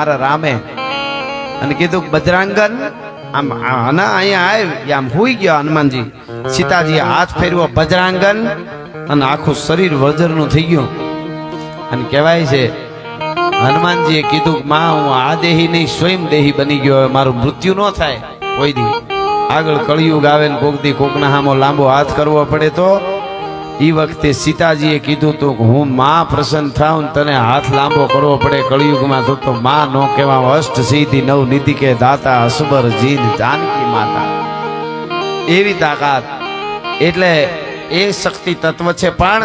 મારા રામે. અને કીધું કે બજરાંગન આમ આના અહીંયા આવ આમ હોઈ ગયો હનુમાનજી. સીતાજી હાથ ફેરવો બજરાંગન અને આખું શરીર વજરનું થઈ ગયું. અને કહેવાય છે, હનુમાનજીએ કીધું, માં, હું આ દેહી નહીં, સ્વયં દેહી બની ગયો હવે, મારું મૃત્યુ ન થાય. કોઈ દી. આગળ કળિયુગ આવે ને કોક દી કોકના હામો લાંબો હાથ કરવો પડે તો ઈ વખતે સીતાજીએ કીધું તું કે હું માં પ્રસન્ન થાઉં તને હાથ લાંબો કરવો પડે કળિયુગમાં, તો તો માં નો કહેવા અષ્ટ સિદ્ધિ નવ નિધિ કે દાતા અસબર જીન જાનકી માતા. એવી તાકાત. એટલે એ શક્તિ તત્વ છે, પણ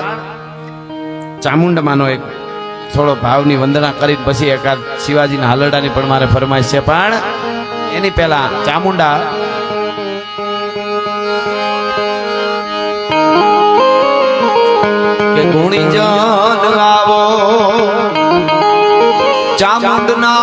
ચામુંડમાનો એક થોડો ભાવની વંદના કરી પછી એકાદ શિવાજીના હાલરડાની પણ મારે ફરમાઈશ છે, પણ એની પહેલા ચામુંડા চাঁদ না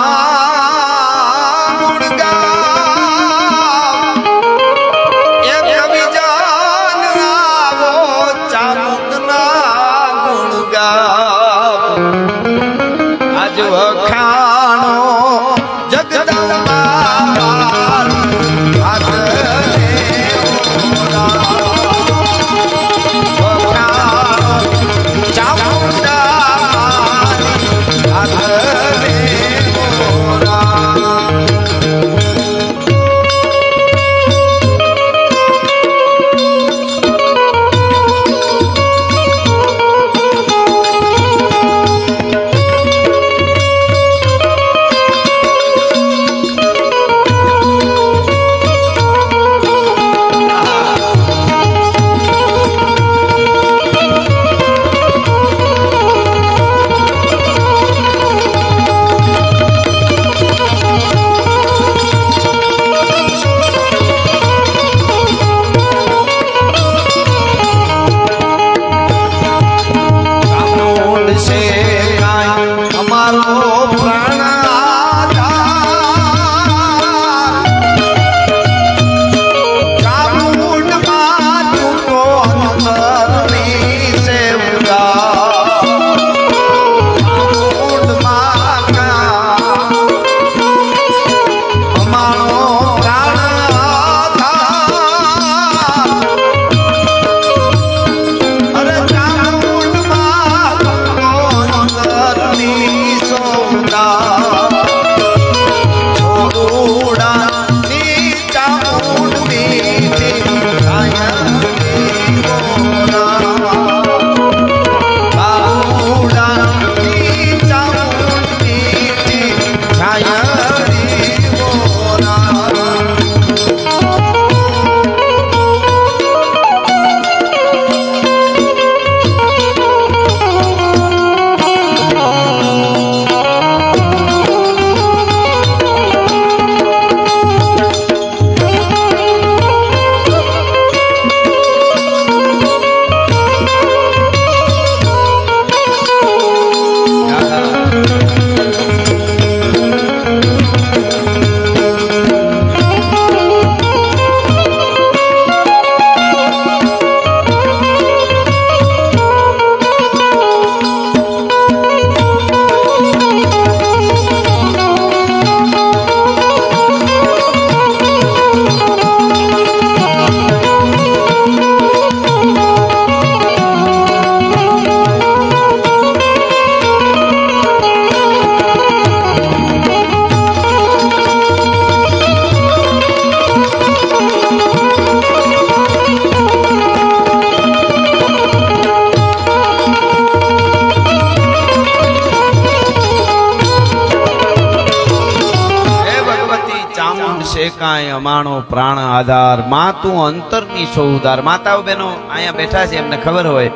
કાંઈ અમાણો પ્રાણ આધારમાં તું અંતરની છો ઉદાર માતાઓ બહેનો, અહીંયા બેઠા છે, એમને ખબર હોય.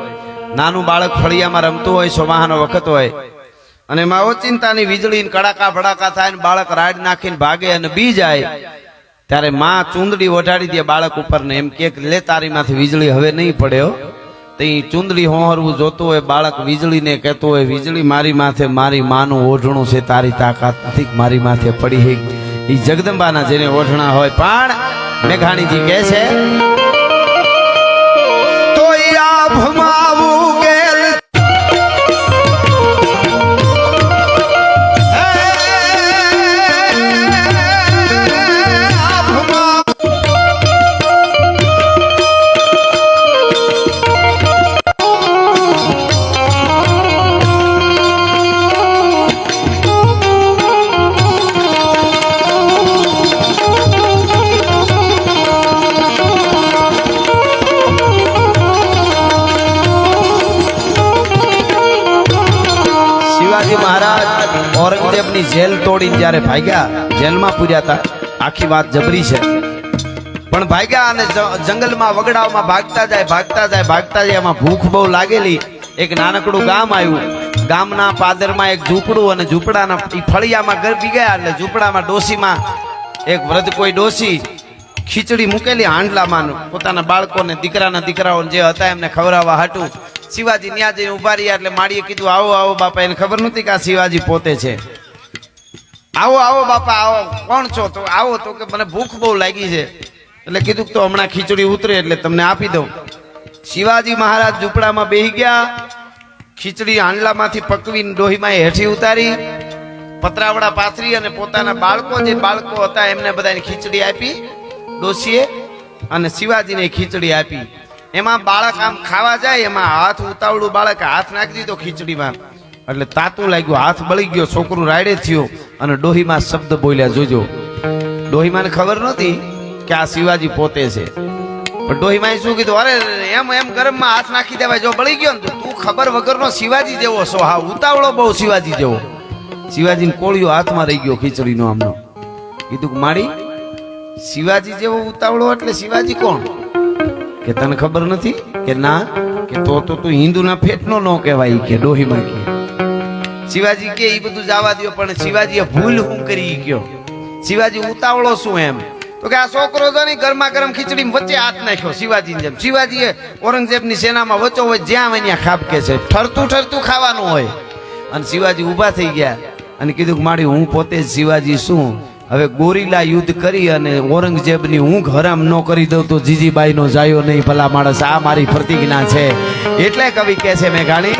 નાનું બાળક ફળિયામાં રમતું હોય, સોમાહાનો વખત હોય. અને માઓ ઓચિંતાની વીજળી કડાકા ભડાકા થાય ને બાળક રાડ નાખીને ભાગે અને બી જાય. ત્યારે માં ચૂંદડી ઓઢાડી દે બાળક ઉપર ને એમ કે લે તારી માંથી વીજળી હવે નહીં પડ્યો તે ચૂંદડી હોહરવું જોતું હોય, બાળક વીજળીને કહેતું હોય, વીજળી મારી માથે, મારી માનું ઓઢણું છે, તારી તાકાત નથી, મારી માથે પડી હે. ઈ જગદંબાના જેને ઓઢણા હોય પણ મેઘાણીજી કહે છે તો આ આભમાં ઔરંગઝેબની જેલ તોડીને જ્યારે ભાગ્યા, જેલમાં પૂર્યા હતા. આખી વાત જબરી છે. પણ ભાગ્યા અને જંગલમાં વગડાવમાં ભાગતા જાય ભાગતા જાય ભાગતા જાય, એમાં ભૂખ બહુ લાગેલી. એક નાનકડું ગામ આવ્યું. ગામના પાદરમાં એક ઝૂંપડું અને ઝૂંપડાના ફળિયામાં ગરબી ગયા એટલે ઝૂંપડામાં ડોસીમાં એક વ્રત કોઈ ડોસી ખીચડી મૂકેલી હાંડલામાં પોતાના બાળકોને, દીકરાના દીકરાઓને જે હતા એમને ખવડાવવા હાટું. શિવાજી ન્યા જઈને ઊભા રહ્યા એટલે માળીએ કીધું, આવો આવો બાપા. એને ખબર નહોતી કે આ શિવાજી પોતે છે. આવો આવો બાપા, આવો. કોણ છો તો? આવો તો કે મને ભૂખ બહુ લાગી છે. એટલે કીધું તો હમણાં ખીચડી ઉતરે એટલે તમને આપી દઉં. શિવાજી મહારાજ ઝૂંપડામાં બેહી ગયા. ખીચડી હાંડલામાંથી પકવીને ડોહીમાં હેઠી ઉતારી. પતરાવડા પાથરી અને પોતાના બાળકો જે બાળકો હતા એમને બધાને ખીચડી આપી ડોશીએ અને શિવાજીને ખીચડી આપી. એમાં બાળક આમ ખાવા જાય, એમાં હાથ ઉતાવળું બાળક હાથ નાખી દીધો ખીચડીમાં. એટલે તાતું લાગ્યું, હાથ બળી ગયો, છોકરું રાયડે થયો અને ડોહીમાં શબ્દ બોલ્યા, જોજો. ડોહીમાને ખબર નહોતી કે આ શિવાજી પોતે છે. પણ ડોહીમાએ શું કીધું? અરે, એમ એમ ગરમમાં હાથ નાખી દેવાય, જો બળી ગયો ને તો ખબર વગરનો શિવાજી જેવો છો. હા, ઉતાવળો બહુ શિવાજી જેવો. શિવાજીને કોળિયો હાથમાં રહી ગયો ખીચડીનો આમનો. કીધું કે શિવાજી જેવો ઉતાવળો? એટલે શિવાજી કોણ? કે તને ખબર નથી? કે ના, કે તો તો તું હિન્દુના ફેટનો ન કહેવાય કે, ડોહીમાં કે. શિવાજી કે એ બધું જવા દો પણ શિવાજીએ ભૂલ હું કરી ગયો શિવાજી ઉતાવળો શું એમ? તો કે આ છોકરો તો નહીં ગરમા ગરમ ખીચડી વચ્ચે હાથ નાખ્યો શિવાજીની જેમ. શિવાજીએ ઔરંગઝેબની સેનામાં વચ્ચો હોય, જ્યાં હોય ત્યાં ખાબકે છે. ઠરતું ઠરતું ખાવાનું હોય. અને શિવાજી ઊભા થઈ ગયા અને કીધું કે મારી હું પોતે જ શિવાજી શું હવે ગોરીલા યુદ્ધ કરી અને ઔરંગઝેબની ઊંઘ હરામ ન કરી દઉં તો જીજીબાઈનો જાયો નહીં ભલા માણસ. આ મારી પ્રતિજ્ઞા છે. એટલે કવિ કહે છે મેઘાણી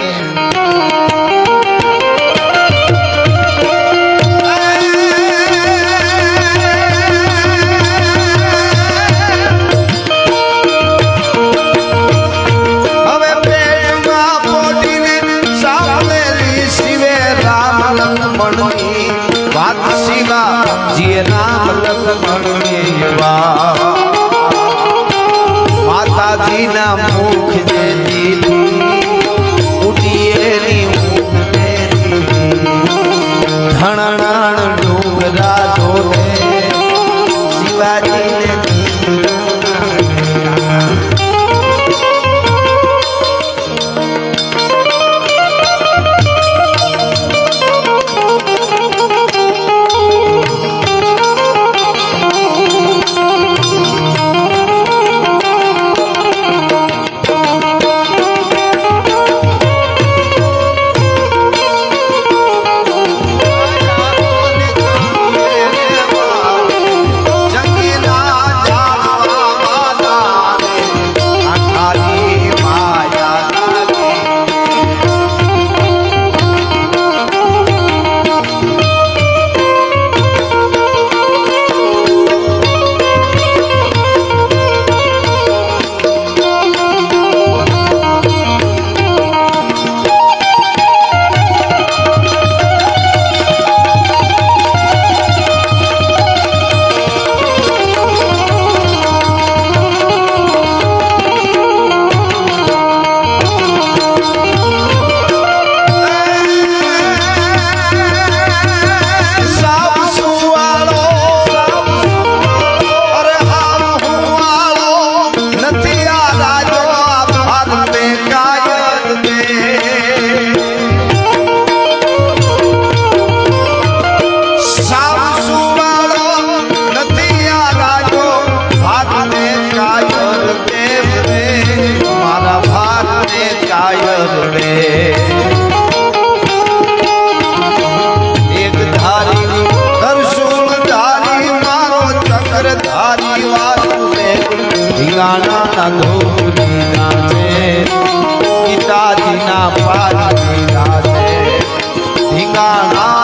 ગાના ધોરીના છે ગીતાજીના પાઠ છે ધીંગાણા